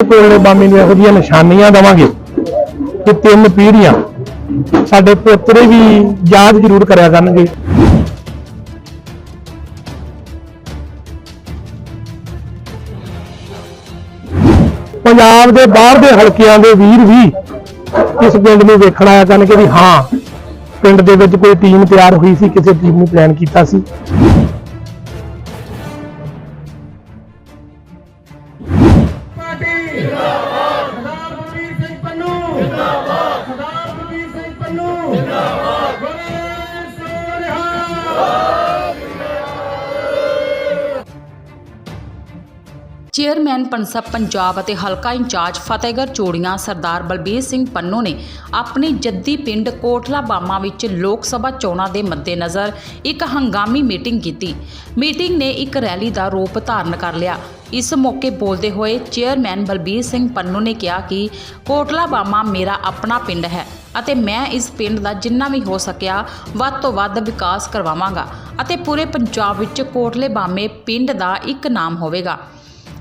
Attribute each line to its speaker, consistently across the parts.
Speaker 1: ਕੋਲੇ ਬਾਮੀ ਨੂੰ ਇਹੋ ਜਿਹੀਆਂ ਨਿਸ਼ਾਨੀਆਂ ਦਵਾਂਗੇ ਕਿ ਤਿੰਨ ਪੀੜ੍ਹੀਆਂ ਸਾਡੇ ਪੋਤਰੇ ਵੀ ਯਾਦ ਜ਼ਰੂਰ ਕਰਿਆ ਕਰਨਗੇ। ਪੰਜਾਬ ਦੇ ਬਾਹਰ ਦੇ ਹਲਕਿਆਂ ਦੇ ਵੀਰ ਵੀ ਇਸ ਪਿੰਡ ਨੂੰ ਵੇਖਣ ਆਇਆ ਕਰਨਗੇ ਵੀ ਹਾਂ, ਪਿੰਡ ਦੇ ਵਿੱਚ ਕੋਈ ਟੀਮ ਤਿਆਰ ਹੋਈ ਸੀ, ਕਿਸੇ ਟੀਮ ਨੂੰ ਪਲਾਨ ਕੀਤਾ ਸੀ।
Speaker 2: ਚੇਅਰਮੈਨ ਪਨਸਬ ਪੰਜਾਬ ਅਤੇ ਹਲਕਾ ਇੰਚਾਰਜ ਫਤਿਹਗੜ੍ਹ ਚੋੜੀਆਂ ਸਰਦਾਰ ਬਲਬੀਰ ਸਿੰਘ ਪੰਨੂ ਨੇ ਆਪਣੇ ਜੱਦੀ ਪਿੰਡ ਕੋਟਲਾ ਬਾਮਾ ਵਿੱਚ ਲੋਕ ਸਭਾ ਚੋਣਾਂ ਦੇ ਮੱਦੇਨਜ਼ਰ ਇੱਕ ਹੰਗਾਮੀ ਮੀਟਿੰਗ ਕੀਤੀ। ਮੀਟਿੰਗ ਨੇ ਇੱਕ ਰੈਲੀ ਦਾ ਰੂਪ ਧਾਰਨ ਕਰ ਲਿਆ। ਇਸ ਮੌਕੇ ਬੋਲਦੇ ਹੋਏ ਚੇਅਰਮੈਨ ਬਲਬੀਰ ਸਿੰਘ ਪੰਨੂ ਨੇ ਕਿਹਾ ਕਿ ਕੋਟਲਾ ਬਾਮਾ ਮੇਰਾ ਆਪਣਾ ਪਿੰਡ ਹੈ ਅਤੇ ਮੈਂ ਇਸ ਪਿੰਡ ਦਾ ਜਿੰਨਾ ਵੀ ਹੋ ਸਕਿਆ ਵੱਧ ਤੋਂ ਵੱਧ ਵਿਕਾਸ ਕਰਵਾਵਾਂਗਾ ਅਤੇ ਪੂਰੇ ਪੰਜਾਬ ਵਿੱਚ ਕੋਟਲੇ ਬਾਮੇ ਪਿੰਡ ਦਾ ਇੱਕ ਨਾਮ ਹੋਵੇਗਾ।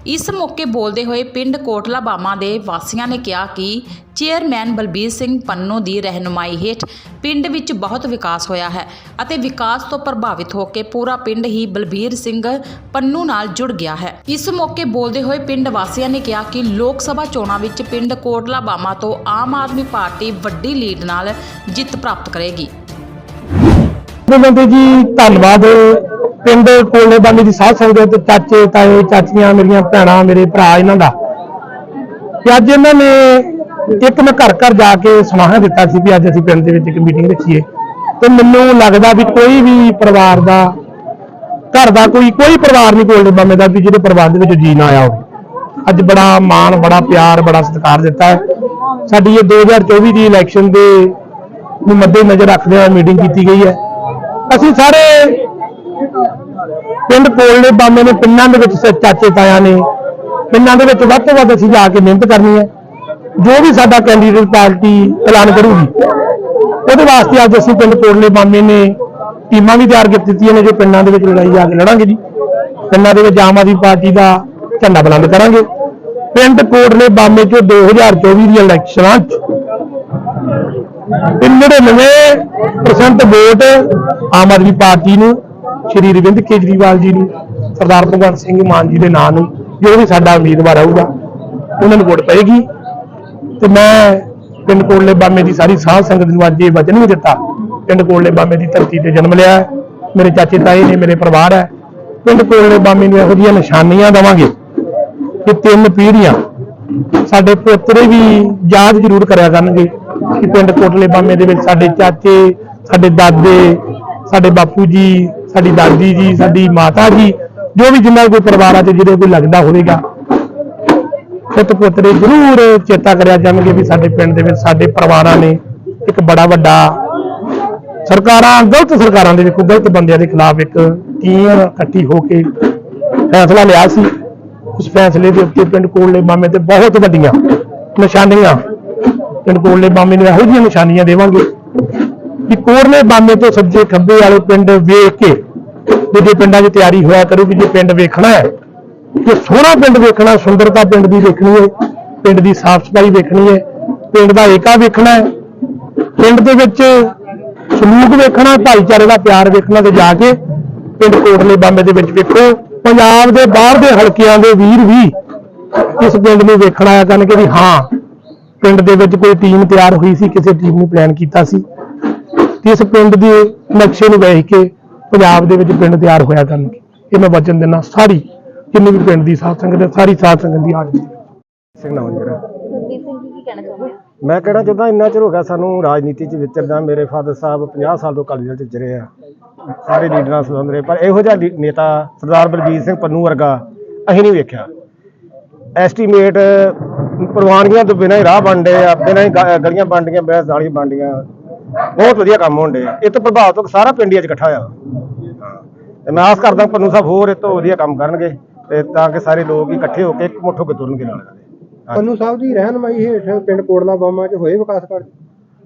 Speaker 2: ਇਸ ਮੌਕੇ ਬੋਲਦੇ ਹੋਏ ਪਿੰਡ ਕੋਟਲਾ ਬਾਮਾ ਦੇ ਵਾਸੀਆਂ ਨੇ ਕਿਹਾ ਕਿ ਚੇਅਰਮੈਨ ਬਲਬੀਰ ਸਿੰਘ ਪੰਨੂ ਦੀ ਰਹਿਨੁਮਾਈ ਹੇਠ ਪਿੰਡ ਵਿੱਚ ਬਹੁਤ ਵਿਕਾਸ ਹੋਇਆ ਹੈ ਅਤੇ ਵਿਕਾਸ ਤੋਂ ਪ੍ਰਭਾਵਿਤ ਹੋ ਕੇ ਪੂਰਾ ਪਿੰਡ ਹੀ ਬਲਬੀਰ ਸਿੰਘ ਪੰਨੂ ਨਾਲ ਜੁੜ ਗਿਆ ਹੈ। ਇਸ ਮੌਕੇ ਬੋਲਦੇ ਹੋਏ ਪਿੰਡ ਵਾਸੀਆਂ ਨੇ ਕਿਹਾ ਕਿ ਲੋਕ ਸਭਾ ਚੋਣਾਂ ਵਿੱਚ ਪਿੰਡ ਕੋਟਲਾ ਬਾਮਾ ਤੋਂ ਆਮ ਆਦਮੀ ਪਾਰਟੀ ਵੱਡੀ ਲੀਡ ਨਾਲ ਜਿੱਤ ਪ੍ਰਾਪਤ ਕਰੇਗੀ।
Speaker 1: ਬਲਵੰਤ ਜੀ, ਧੰਨਵਾਦ ਪਿੰਡ ਕੋਲੇ ਬਾਨੀ ਦੀ ਸਾਧ ਸੰਗਤ ਤੇ ਚਾਚੇ, ਤਾਏ, ਚਾਚੀਆਂ, ਮੇਰੀਆਂ ਭੈਣਾਂ, ਮੇਰੇ ਭਰਾ ਇਹਨਾਂ ਦਾ। ਤੇ ਅੱਜ ਇਹਨਾਂ ਨੇ ਇੱਕ ਮੈਂ ਘਰ ਘਰ ਜਾ ਕੇ ਸੁਨਾਹਾ ਦਿੱਤਾ ਸੀ ਵੀ ਅੱਜ ਅਸੀਂ ਪਿੰਡ ਦੇ ਵਿੱਚ ਇੱਕ ਮੀਟਿੰਗ ਰੱਖੀਏ। ਤੇ ਮੈਨੂੰ ਲੱਗਦਾ ਵੀ ਕੋਈ ਵੀ ਪਰਿਵਾਰ ਦਾ, ਘਰ ਦਾ ਕੋਈ ਕੋਈ ਪਰਿਵਾਰ ਨਹੀਂ ਕੋਲੇ ਬਾਮੇ ਦਾ ਵੀ ਜਿਹਦੇ ਪਰਿਵਾਰ ਦੇ ਵਿੱਚ ਜੀ ਨਾ ਆਇਆ ਹੋਵੇ। ਅੱਜ ਬੜਾ ਮਾਣ, ਬੜਾ ਪਿਆਰ, ਬੜਾ ਸਤਿਕਾਰ ਦਿੱਤਾ ਹੈ। ਸਾਡੀ ਇਹ 2024 ਦੀ ਇਲੈਕਸ਼ਨ ਦੇ ਨੂੰ ਮੱਦੇ ਨਜ਼ਰ ਰੱਖਦੇ ਹੋਏ ਮੀਟਿੰਗ ਕੀਤੀ ਗਈ ਹੈ। ਅਸੀਂ ਸਾਰੇ ਪਿੰਡ ਕੋਲਨੇ ਬਾਮੇ ਨੇ ਪਿੰਡਾਂ ਦੇ ਵਿੱਚ ਚਾਚੇ ਤਾਇਆ ਨੇ, ਪਿੰਡਾਂ ਦੇ ਵਿੱਚ ਵੱਧ ਤੋਂ ਵੱਧ ਅਸੀਂ ਜਾ ਕੇ ਮਿਹਨਤ ਕਰਨੀ ਹੈ। ਜੋ ਵੀ ਸਾਡਾ ਕੈਂਡੀਡੇਟ ਪਾਰਟੀ ਐਲਾਨ ਕਰੂਗੀ, ਉਹਦੇ ਵਾਸਤੇ ਅੱਜ ਅਸੀਂ ਪਿੰਡ ਕੋਲਨੇ ਬਾਮੇ ਨੇ ਟੀਮਾਂ ਵੀ ਤਿਆਰ ਕਰ ਦਿੱਤੀਆਂ ਨੇ ਜੋ ਪਿੰਡਾਂ ਦੇ ਵਿੱਚ ਲੜਾਈ ਜਾ ਕੇ ਲੜਾਂਗੇ ਜੀ। ਪਿੰਡਾਂ ਦੇ ਵਿੱਚ ਆਮ ਆਦਮੀ ਪਾਰਟੀ ਦਾ ਝੰਡਾ ਬੁਲੰਦ ਕਰਾਂਗੇ। ਪਿੰਡ ਕੋਟਲੇ ਬਾਮੇ ਚੋਂ 2024 ਦੀ ਇਲੈਕਸ਼ਨਾਂ 'ਚ ਤੇ 99% ਵੋਟ ਆਮ ਆਦਮੀ ਪਾਰਟੀ ਨੂੰ ਸ਼੍ਰੀ ਅਰਵਿੰਦ ਕੇਜਰੀਵਾਲ ਜੀ ਨੂੰ, ਸਰਦਾਰ ਭਗਵੰਤ ਸਿੰਘ ਮਾਨ ਜੀ ਦੇ ਨਾਂ ਨੂੰ, ਜੋ ਵੀ ਸਾਡਾ ਉਮੀਦਵਾਰ ਆਊਗਾ, ਉਹਨਾਂ ਨੂੰ ਵੋਟ ਪਏਗੀ। ਤੇ ਮੈਂ ਪਿੰਡ ਕੋਟਲੇ ਬਾਮੇ ਦੀ ਸਾਰੀ ਸਾਧ ਸੰਗਤ ਨੂੰ ਅੱਜ ਇਹ ਵਚਨ ਵੀ ਦਿੱਤਾ। ਪਿੰਡ ਕੋਟਲੇ ਬਾਮੇ ਦੀ ਧਰਤੀ ਤੇ ਜਨਮ ਲਿਆ ਮੇਰੇ ਚਾਚੇ ਤਾਏ ਨੇ ਮੇਰੇ ਪਰਿਵਾਰ ਹੈ। ਪਿੰਡ ਕੋਟਲੇ ਬਾਮੇ ਨੂੰ ਇਹੋ ਜਿਹੀਆਂ ਨਿਸ਼ਾਨੀਆਂ ਦਵਾਂਗੇ ਕਿ ਤਿੰਨ ਪੀੜ੍ਹੀਆਂ ਸਾਡੇ ਪੁੱਤਰੇ ਵੀ ਯਾਦ ਜ਼ਰੂਰ ਕਰਿਆ ਕਰਨਗੇ ਕਿ ਪਿੰਡ ਕੋਟਲੇ ਬਾਮੇ ਦੇ ਵਿੱਚ ਸਾਡੇ ਚਾਚੇ, ਸਾਡੇ ਦਾਦੇ, ਸਾਡੇ ਬਾਪੂ ਜੀ ਸਾਡੀ ਦਾਦੀ ਜੀ, ਸਾਡੀ ਮਾਤਾ ਜੀ, ਜੋ ਵੀ ਜਿੰਨਾ ਕੋਈ ਪਰਿਵਾਰਾਂ 'ਚ ਜਿਹਦੇ ਕੋਈ ਲੱਗਦਾ ਹੋਵੇਗਾ, ਪੁੱਤ ਪੋਤਰੇ ਜ਼ਰੂਰ ਚੇਤਾ ਕਰਿਆ ਜਾਣਗੇ ਵੀ ਸਾਡੇ ਪਿੰਡ ਦੇ ਵਿੱਚ ਸਾਡੇ ਪਰਿਵਾਰਾਂ ਨੇ ਇੱਕ ਬੜਾ ਵੱਡਾ ਸਰਕਾਰਾਂ, ਗਲਤ ਸਰਕਾਰਾਂ ਦੇ ਵੇਖੋ ਗਲਤ ਬੰਦਿਆਂ ਦੇ ਖਿਲਾਫ ਇੱਕ ਟੀਮ ਇਕੱਠੀ ਹੋ ਕੇ ਫੈਸਲਾ ਲਿਆ ਸੀ। ਉਸ ਫੈਸਲੇ ਦੇ ਉੱਤੇ ਪਿੰਡ ਕੋਲੇ ਮਾਮੇ ਤੇ ਬਹੁਤ ਵੱਡੀਆਂ ਨਿਸ਼ਾਨੀਆਂ। ਪਿੰਡ ਕੋਲੇ ਮਾਮੇ ਨੂੰ ਇਹੋ ਜਿਹੀਆਂ ਨਿਸ਼ਾਨੀਆਂ ਦੇਵਾਂਗੇ। ਕਿ ਕੋਰਲੇ ਬਾਮੇ ਤੋਂ ਸੱਜੇ ਖੱਬੇ ਵਾਲੇ ਪਿੰਡ ਵੇਖ ਕੇ ਵੀ ਜੇ ਪਿੰਡਾਂ 'ਚ ਤਿਆਰੀ ਹੋਇਆ ਕਰੂਗੀ ਜੇ ਪਿੰਡ ਵੇਖਣਾ ਹੈ ਕਿ ਸੋਹਣਾ ਪਿੰਡ ਵੇਖਣਾ, ਸੁੰਦਰਤਾ ਪਿੰਡ ਦੀ ਵੇਖਣੀ ਹੈ, ਪਿੰਡ ਦੀ ਸਾਫ਼ ਸਫ਼ਾਈ ਵੇਖਣੀ ਹੈ, ਪਿੰਡ ਦਾ ਏਕਾ ਵੇਖਣਾ ਹੈ, ਪਿੰਡ ਦੇ ਵਿੱਚ ਸਲੂਕ ਵੇਖਣਾ, ਭਾਈਚਾਰੇ ਦਾ ਪਿਆਰ ਵੇਖਣਾ ਤੇ ਜਾ ਕੇ ਪਿੰਡ ਕੋਟਲੇ ਬਾਮੇ ਦੇ ਵਿੱਚ ਵੇਖੋ। ਪੰਜਾਬ ਦੇ ਬਾਹਰ ਦੇ ਹਲਕਿਆਂ ਦੇ ਵੀਰ ਵੀ ਇਸ ਪਿੰਡ ਨੂੰ ਵੇਖਣ ਆਇਆ ਕਰਨਗੇ ਵੀ ਹਾਂ, ਪਿੰਡ ਦੇ ਵਿੱਚ ਕੋਈ ਟੀਮ ਤਿਆਰ ਹੋਈ ਸੀ, ਕਿਸੇ ਟੀਮ ਨੂੰ ਪਲਾਨ ਕੀਤਾ ਸੀ। ਤੇ ਇਸ ਪਿੰਡ ਦੇ ਨਕਸ਼ੇ ਨੂੰ ਵੇਖ ਕੇ ਪੰਜਾਬ ਦੇ ਵਿੱਚ ਪਿੰਡ ਤਿਆਰ ਹੋਇਆ ਕਰਨਗੇ ਇਹ ਮੈਂ ਵਚਨ ਦਿੰਦਾ ਸਾਰੀ ਜਿੰਨੀ ਵੀ ਪਿੰਡ ਦੀ ਸਾਧ ਸੰਗਤ ਹੈ ਸਾਰੀ ਸਾਧ ਸੰਗਤ ਦੀ ਹਾਜ਼ਰੀ ਸਿੰਘ ਨਾਮ ਮੈਂ ਕਹਿਣਾ ਚਾਹੁੰਦਾ ਇੰਨਾ ਚਿਰ ਹੋ ਗਿਆ ਸਾਨੂੰ ਰਾਜਨੀਤੀ 'ਚ ਵਿਚਰਦਾ ਮੇਰੇ ਫਾਦਰ ਸਾਹਿਬ 50 ਸਾਲ ਤੋਂ ਅਕਾਲੀ ਦਲ 'ਚ ਵਿਚਰੇ ਆ। ਸਾਰੇ ਲੀਡਰਾਂ ਸੰਬੰਧ ਰਹੇ ਪਰ ਇਹੋ ਜਿਹਾ ਨੇਤਾ ਸਰਦਾਰ ਬਲਬੀਰ ਸਿੰਘ ਪੰਨੂ ਵਰਗਾ ਅਸੀਂ ਨਹੀਂ ਵੇਖਿਆ। ਐਸਟੀਮੇਟ ਪ੍ਰਵਾਨਗੀਆਂ ਤੋਂ ਬਿਨਾਂ ਹੀ ਰਾਹ ਬਣਦੇ ਆ ਬਿਨਾਂ ਹੀ ਗਲੀਆਂ ਬਣਦੀਆਂ ਬੈਸ ਦਾਲੀ ਬਣਦੀਆਂ। ਬਹੁਤ ਵਧੀਆ ਕੰਮ ਹੋਣਦੇ ਆ ਇਹ ਤੋਂ ਪ੍ਰਭਾਵਿਤ ਸਾਰਾ ਪਿੰਡ ਹੀ ਅੱਜ ਇਕੱਠਾ ਹੋਇਆ। ਤੇ ਮੈਂ ਆਸ ਕਰਦਾ ਪੰਨੂ ਸਾਹਿਬ ਹੋਰ ਇਹ ਤੋਂ ਵਧੀਆ ਕੰਮ ਕਰਨਗੇ ਤੇ ਤਾਂ ਕਿ ਸਾਰੇ ਲੋਕ ਇਕੱਠੇ ਹੋ ਕੇ ਇੱਕ ਮੁੱਠ ਹੋ ਕੇ ਤੁਰਨਗੇ ਨਾਲ।
Speaker 3: ਪੰਨੂ ਸਾਹਿਬ ਦੀ ਰਹਿਨਮਾਈ ਹੇਠ ਪਿੰਡ ਕੋਟਲਾ ਬਾਮਾ 'ਚ ਹੋਏ ਵਿਕਾਸ ਕਾਰਜ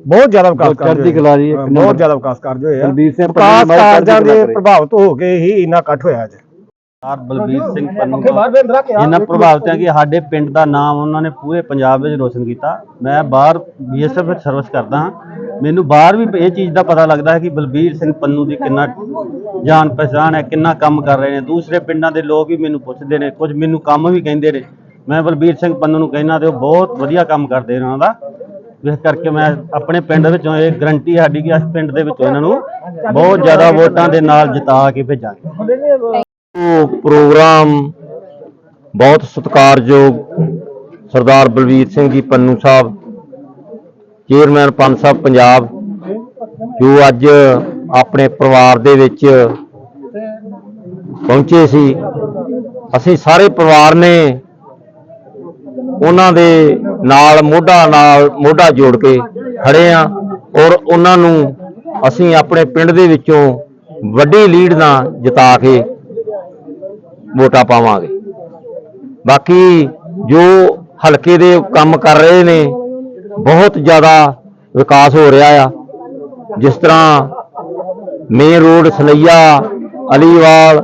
Speaker 1: ਬਹੁਤ ਜ਼ਿਆਦਾ ਵਿਕਾਸ ਕਾਰਜ ਹੋਏ।
Speaker 4: ਕਲਾ ਜੀ।
Speaker 1: ਬਹੁਤ ਜ਼ਿਆਦਾ ਵਿਕਾਸ ਕਾਰਜ ਹੋਏ ਆ
Speaker 4: ਬਲਬੀਰ ਸਿੰਘ ਪੰਨੂ
Speaker 1: ਵਿਕਾਸ ਕਾਰਜਾਂ ਦੇ। ਪ੍ਰਭਾਵਿਤ ਹੋ ਕੇ ਹੀ ਇੰਨਾ ਇਕੱਠ ਹੋਇਆ ਅੱਜ
Speaker 4: ਸਰਦਾਰ ਬਲਬੀਰ ਸਿੰਘ ਪੰਨੂ ਇਹਨਾਂ ਪ੍ਰਭਾਵਿਤ ਕਿ ਸਾਡੇ ਪਿੰਡ ਦਾ ਨਾਮ ਉਹਨਾਂ ਨੇ ਪੂਰੇ ਪੰਜਾਬ ਵਿੱਚ ਰੋਸ਼ਨ ਕੀਤਾ ਮੈਂ ਬਾਹਰ ਬੀਐਸਐਫ ਵਿੱਚ ਸਰਵਿਸ ਕਰਦਾ ਹਾਂ ਮੈਨੂੰ ਬਾਹਰ ਵੀ ਇਹ ਚੀਜ਼ ਦਾ ਪਤਾ ਲੱਗਦਾ ਹੈ ਕਿ ਬਲਬੀਰ ਸਿੰਘ ਪੰਨੂ ਦੀ ਕਿੰਨਾ ਜਾਣ ਪਛਾਣ ਹੈ, ਕਿੰਨਾ ਕੰਮ ਕਰ ਰਹੇ ਨੇ। ਦੂਸਰੇ ਪਿੰਡਾਂ ਦੇ ਲੋਕ ਵੀ ਮੈਨੂੰ ਪੁੱਛਦੇ ਨੇ, ਕੁਝ ਮੈਨੂੰ ਕੰਮ ਵੀ ਕਹਿੰਦੇ ਨੇ। ਮੈਂ ਬਲਬੀਰ ਸਿੰਘ ਪੰਨੂ ਨੂੰ ਕਹਿਣਾ ਤੇ ਉਹ ਬਹੁਤ ਵਧੀਆ ਕੰਮ ਕਰਦੇ ਨੇ ਉਹਨਾਂ ਦਾ। ਇਸ ਕਰਕੇ ਮੈਂ ਆਪਣੇ ਪਿੰਡ ਵਿੱਚੋਂ ਇਹ ਗਰੰਟੀ ਸਾਡੀ ਕਿ ਇਸ ਪਿੰਡ ਦੇ ਵਿੱਚੋਂ ਇਹਨਾਂ ਨੂੰ ਬਹੁਤ ਜ਼ਿਆਦਾ ਵੋਟਾਂ ਦੇ ਨਾਲ ਜਿਤਾ ਕੇ ਭੇਜਾਂਗੇ।
Speaker 5: ਉਹ ਪ੍ਰੋਗਰਾਮ ਬਹੁਤ ਸਤਿਕਾਰਯੋਗ ਸਰਦਾਰ ਬਲਵੀਰ ਸਿੰਘ ਜੀ ਪੰਨੂ ਸਾਹਿਬ ਚੇਅਰਮੈਨ ਪੰਨ ਸਾਹਿਬ ਪੰਜਾਬ, ਜੋ ਅੱਜ ਆਪਣੇ ਪਰਿਵਾਰ ਦੇ ਵਿੱਚ ਪਹੁੰਚੇ ਸੀ। ਅਸੀਂ ਸਾਰੇ ਪਰਿਵਾਰ ਨੇ ਉਹਨਾਂ ਦੇ ਨਾਲ, ਮੋਢਾ ਨਾਲ, ਮੋਢਾ ਜੋੜ ਕੇ ਖੜੇ ਆ ਔਰ ਉਹਨਾਂ ਨੂੰ ਅਸੀਂ ਆਪਣੇ ਪਿੰਡ ਦੇ ਵਿੱਚੋਂ ਵੱਡੀ ਲੀਡ ਨਾਲ ਜਿਤਾ ਕੇ ਵੋਟਾਂ ਪਾਵਾਂਗੇ। ਬਾਕੀ ਜੋ ਹਲਕੇ ਦੇ ਕੰਮ ਕਰ ਰਹੇ ਨੇ ਬਹੁਤ ਜ਼ਿਆਦਾ ਵਿਕਾਸ ਹੋ ਰਿਹਾ ਆ। ਜਿਸ ਤਰ੍ਹਾਂ ਮੇਨ ਰੋਡ ਸਨਈਆ ਅਲੀਵਾਲ,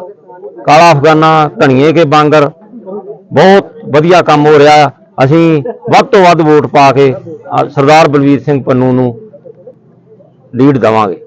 Speaker 5: ਕਾਲਾ ਅਫਗਾਨਾ ਧਣੀਏ ਕੇ ਬਾਂਗਰ, ਬਹੁਤ ਵਧੀਆ ਕੰਮ ਹੋ ਰਿਹਾ ਆ। ਅਸੀਂ ਵੱਧ ਤੋਂ ਵੱਧ ਵੋਟ ਪਾ ਕੇ ਸਰਦਾਰ ਬਲਵੀਰ ਸਿੰਘ ਪੰਨੂ ਨੂੰ ਲੀਡ ਦੇਵਾਂਗੇ।